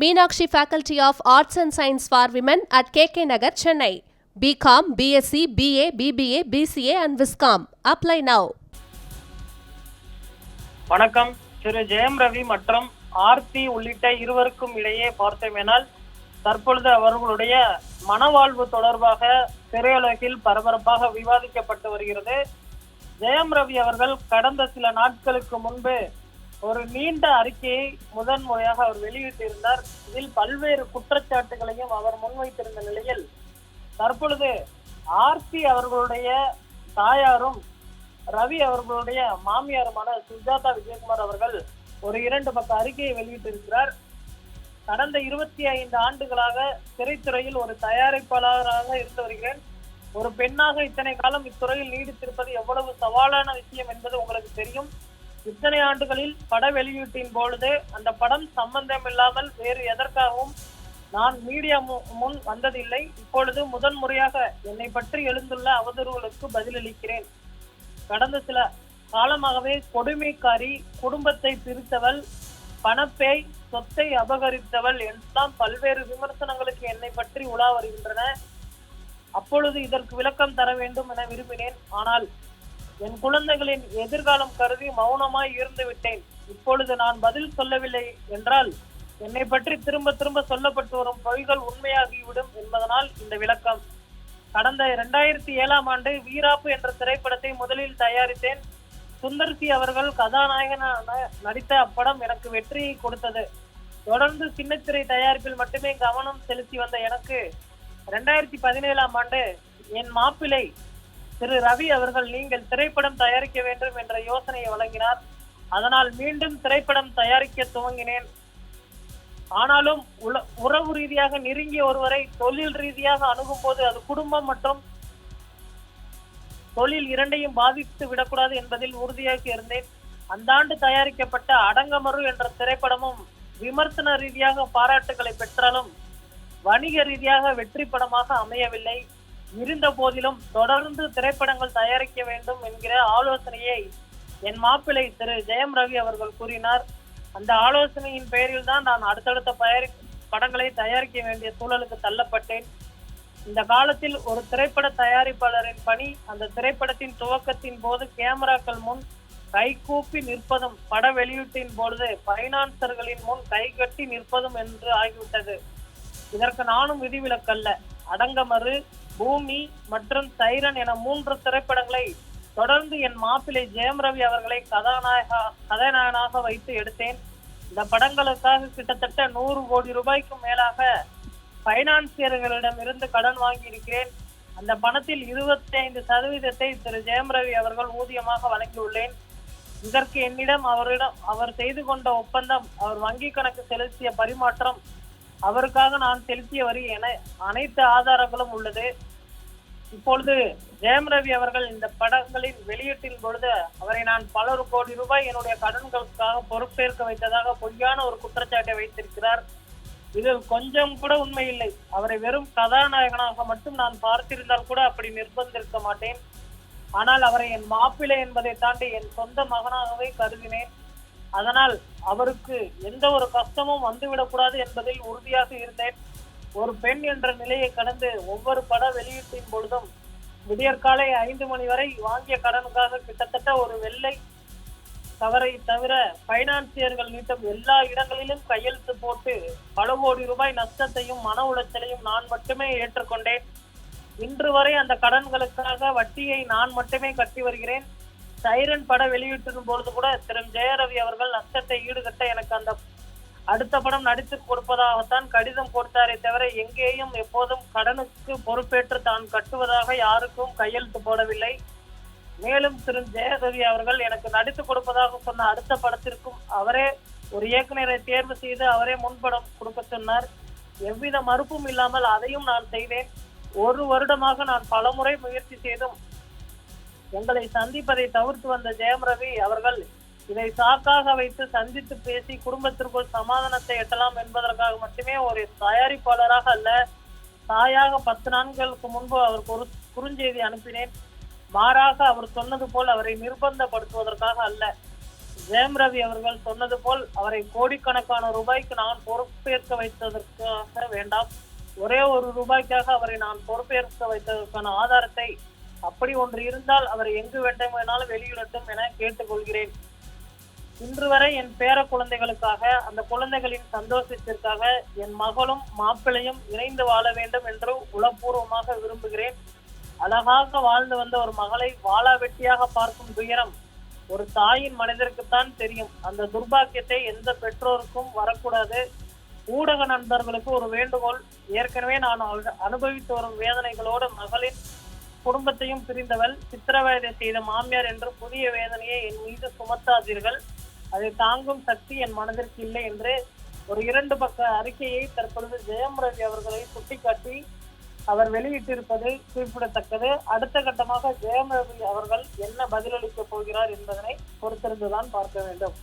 Meenakshi faculty of arts and science for women at K K Nagar Chennai BCom BSc BA BBA BCA and viscom apply now வணக்கம். திரு ஜெயம் ரவி மற்றும் ஆர்த்தி உள்ளிட்ட இருவருக்கும் இடையே பார்த்தோமேனால் தற்பொழுது அவர்களுடைய மனவாழ்வு தொடர்பாக திரையுலகில் பரபரப்பாக விவாதிக்கப்பட்டு வருகிறது. ஜெயம் ரவி அவர்கள் கடந்த சில நாட்களுக்கு முன்பு ஒரு நீண்ட அறிக்கையை முதன் முறையாக அவர் வெளியிட்டிருந்தார். இதில் பல்வேறு குற்றச்சாட்டுகளையும் அவர் முன்வைத்திருந்த நிலையில் தற்பொழுது ஆர்த்தி அவர்களுடைய தாயாரும் ரவி அவர்களுடைய மாமியாருமான சுஜாதா விஜயகுமார் அவர்கள் ஒரு இரண்டு பக்க அறிக்கையை வெளியிட்டிருக்கிறார். கடந்த இருபத்தி ஐந்து ஆண்டுகளாக திரைத்துறையில் ஒரு தயாரிப்பாளராக இருந்து வருகிறேன். ஒரு பெண்ணாக இத்தனை காலம் இத்துறையில் நீடித்திருப்பது எவ்வளவு சவாலான விஷயம் என்பது உங்களுக்கு தெரியும். இத்தனை ஆண்டுகளில் பட வெளியீட்டின் பொழுது அந்த படம் சம்பந்தம் இல்லாமல் வேறு எதற்காகவும் நான் மீடியா முன் வந்ததில்லை. இப்பொழுது முதன் முறையாக என்னை பற்றி எழுந்துள்ள அவதூறுகளுக்கு பதிலளிக்கிறேன். கடந்த சில காலமாகவே கொடுமைக்காரி குடும்பத்தை பிரித்தவள் பணப்பேய் சொத்தை அபகரித்தவள் என்றெல்லாம் பல்வேறு விமர்சனங்களுக்கு என்னை பற்றி உலா வருகின்றன அப்பொழுது இதற்கு விளக்கம் தர வேண்டும் என விரும்பினேன். ஆனால் என் குழந்தைகளின் எதிர்காலம் கருதி மௌனமாய் இருந்து விட்டேன். இப்பொழுது நான் பதில் சொல்லவில்லை என்றால் என்னை பற்றி திரும்ப திரும்ப சொல்லப்பட்டு வரும் பொய்கள் உண்மையாகிவிடும் என்பதனால் இந்த விளக்கம். கடந்த இரண்டாயிரத்தி ஏழாம் ஆண்டு வீராப்பு என்ற திரைப்படத்தை முதலில் தயாரித்தேன். சுந்தர்சி அவர்கள் கதாநாயகனான நடித்த அப்படம் எனக்கு வெற்றியை கொடுத்தது. தொடர்ந்து சின்னத்திரை தயாரிப்பில் மட்டுமே கவனம் செலுத்தி வந்த எனக்கு இரண்டாயிரத்தி பதினேழாம் ஆண்டு என் மாப்பிள்ளை திரு ரவி அவர்கள் நீங்கள் திரைப்படம் தயாரிக்க வேண்டும் என்ற யோசனையை வழங்கினார். அதனால் மீண்டும் திரைப்படம் தயாரிக்க துவங்கினேன். ஆனாலும் உல- உறவு ரீதியாக நெருங்கிய ஒருவரை தொழில் ரீதியாக அணுகும் போது அது குடும்பம் மற்றும் தொழில் இரண்டையும் பாதித்து விடக்கூடாது என்பதில் உறுதியாக இருந்தேன். அந்த ஆண்டு தயாரிக்கப்பட்ட அடங்கமரு என்ற திரைப்படமும் விமர்சன ரீதியாக பாராட்டுகளை பெற்றாலும் வணிக ரீதியாக வெற்றி படமாக அமையவில்லை. இருந்த போதிலும் தொடர்ந்து திரைப்படங்கள் தயாரிக்க வேண்டும் என்கிற ஆலோசனையை என் மாப்பிள்ளை திரு ஜெயம் ரவி அவர்கள் கூறினார். அந்த ஆலோசனையின் பெயரில் தான் நான் அடுத்தடுத்த தயாரி படங்களை தயாரிக்க வேண்டிய சூழலுக்கு தள்ளப்பட்டேன். இந்த காலத்தில் ஒரு திரைப்பட தயாரிப்பாளரின் பணி அந்த திரைப்படத்தின் துவக்கத்தின் போது கேமராக்கள் முன் கைகூப்பி நிற்பதும் பட வெளியீட்டின் பொழுது பைனான்சர்களின் முன் கைகட்டி நிற்பதும் என்று ஆகிவிட்டது. இதற்கு நானும் விதிவிலக்கல்ல. அடங்கமறு பூமி மற்றும் சைரன் என மூன்று திரைப்படங்களை தொடர்ந்து என் மாப்பிள்ளை ஜெயம் ரவி அவர்களை கதாநாயகா கதாநாயகனாக வைத்து எடுத்தேன். இந்த படங்களுக்காக கிட்டத்தட்ட நூறு கோடி ரூபாய்க்கும் மேலாக பைனான்சியர்களிடம் இருந்து கடன் வாங்கி இருக்கிறேன் அந்த பணத்தில் இருபத்தி ஐந்து சதவீதத்தை திரு ஜெயம் ரவி அவர்கள் ஊதியமாக வழங்கியுள்ளேன். இதற்கு என்னிடம் அவரிடம் அவர் செய்து கொண்ட ஒப்பந்தம் அவர் வங்கி கணக்கு செலுத்திய பரிமாற்றம் அவருக்காக நான் செலுத்திய வரி என அனைத்து ஆதாரங்களும் உள்ளது. இப்பொழுது ஜெயம் ரவி அவர்கள் இந்த படங்களின் வெளியீட்டின் பொழுது அவரை நான் பல கோடி ரூபாய் என்னுடைய கடன்களுக்காக பொறுப்பேற்க வைத்ததாக பொய்யான ஒரு குற்றச்சாட்டை வைத்திருக்கிறார். இதில் கொஞ்சம் கூட உண்மை இல்லை. அவரை வெறும் கதாநாயகனாக மட்டும் நான் பார்த்திருந்தால் கூட அப்படி நிர்பந்திருக்க மாட்டேன். ஆனால் அவரை என் மாப்பிள்ளை என்பதை தாண்டி என் சொந்த மகனாகவே கருதினேன். அதனால் அவருக்கு எந்த ஒரு கஷ்டமும் வந்துவிடக்கூடாது என்பதில் உறுதியாக இருந்தேன். ஒரு பெண் என்ற நிலையை கடந்து ஒவ்வொரு பட வெளியீட்டின் பொழுதும் விடியற்காலை ஐந்து மணி வரை வாங்கிய கடனுக்காக கிட்டத்தட்ட ஒரு வெள்ளை கவரை தவிர பைனான்சியர்கள் நீட்டும் எல்லா இடங்களிலும் கையெழுத்து போட்டு பல கோடி ரூபாய் நஷ்டத்தையும் மன உளைச்சலையும் நான் மட்டுமே ஏற்றுக்கொண்டேன். இன்று வரை அந்த கடன்களுக்காக வட்டியை நான் மட்டுமே கட்டி வருகிறேன். சைரன் பட வெளியிட்டிருக்கும் பொழுது கூட திரு. ஜெயரவி அவர்கள் நஷ்டத்தை ஈடுகட்ட எனக்கு அந்த அடுத்த படம் நடித்து கொடுப்பதாகத்தான் கடிதம் கொடுத்தாரே தவிர எங்கேயும் எப்போதும் கடனுக்கு பொறுப்பேற்று தான் கட்டுவதாக யாருக்கும் கையெழுத்து போடவில்லை. மேலும் திரு. ஜெயரவி அவர்கள் எனக்கு நடித்து கொடுப்பதாக சொன்ன அடுத்த படத்திற்கும் அவரே ஒரு இயக்குனரை தேர்வு செய்து அவரே முன்படம் கொடுக்க சொன்னார். எவ்வித மறுப்பும் இல்லாமல் அதையும் நான் செய்தேன். ஒரு வருடமாக நான் பலமுறை முயற்சி செய்தும் எங்களை சந்திப்பதை தவிர்த்து வந்த ஜெயம் ரவி அவர்கள் இதை சாக்காக வைத்து சந்தித்து பேசி குடும்பத்திற்குள் சமாதானத்தை எட்டலாம் என்பதற்காக மட்டுமே ஒரு தயாரிப்பாளராக அல்ல தாயாக பத்து நாட்களுக்கு முன்பு அவருக்கு ஒரு குறுஞ்செய்தி அனுப்பினேன். மாறாக அவர் சொன்னது போல் அவரை நிர்பந்தப்படுத்துவதற்காக அல்ல. ஜெயம் ரவி அவர்கள் சொன்னது போல் அவரை கோடிக்கணக்கான ரூபாய்க்கு நான் பொறுப்பேற்க வைத்ததற்காக வேண்டாம். ஒரே ஒரு ரூபாய்க்காக அவரை நான் பொறுப்பேற்க வைத்ததற்கான ஆதாரத்தை அப்படி ஒன்று இருந்தால் அவரை எங்கு வேண்டுமானாலும் வெளியிடட்டும் என கேட்டுக்கொள்கிறேன். இன்று வரை என் பேர குழந்தைகளுக்காக அந்த குழந்தைகளின் சந்தோஷத்திற்காக என் மகளும் மாப்பிள்ளையும் இணைந்து வாழ வேண்டும் என்று உளப்பூர்வமாக விரும்புகிறேன். அழகாக வாழ்ந்து வந்த ஒரு மகளை வாழா வெட்டியாக பார்க்கும் துயரம் ஒரு தாயின் மனிதருக்குத்தான் தெரியும். அந்த துர்பாக்கியத்தை எந்த பெற்றோருக்கும் வரக்கூடாது. ஊடக நண்பர்களுக்கு ஒரு வேண்டுகோள். ஏற்கனவே நான் அனு- அனுபவித்து வரும் வேதனைகளோடு மகளின் குடும்பத்தையும் பிரிந்தவள். சித்திரவதை செய்த மாமியார் என்று புதிய வேதனையை என் மீது சுமத்தாதீர்கள். அதை தாங்கும் சக்தி என் மனதிற்கு இல்லை என்று ஒரு இரண்டு பக்க அறிக்கையை தற்பொழுது ஜெயம் ரவி அவர்களை சுட்டிக்காட்டி அவர் வெளியிட்டிருப்பது குறிப்பிடத்தக்கது. அடுத்த கட்டமாக ஜெயம் ரவி அவர்கள் என்ன பதிலளிக்கப் போகிறார் என்பதனை பொறுத்திருந்துதான் பார்க்க வேண்டும்.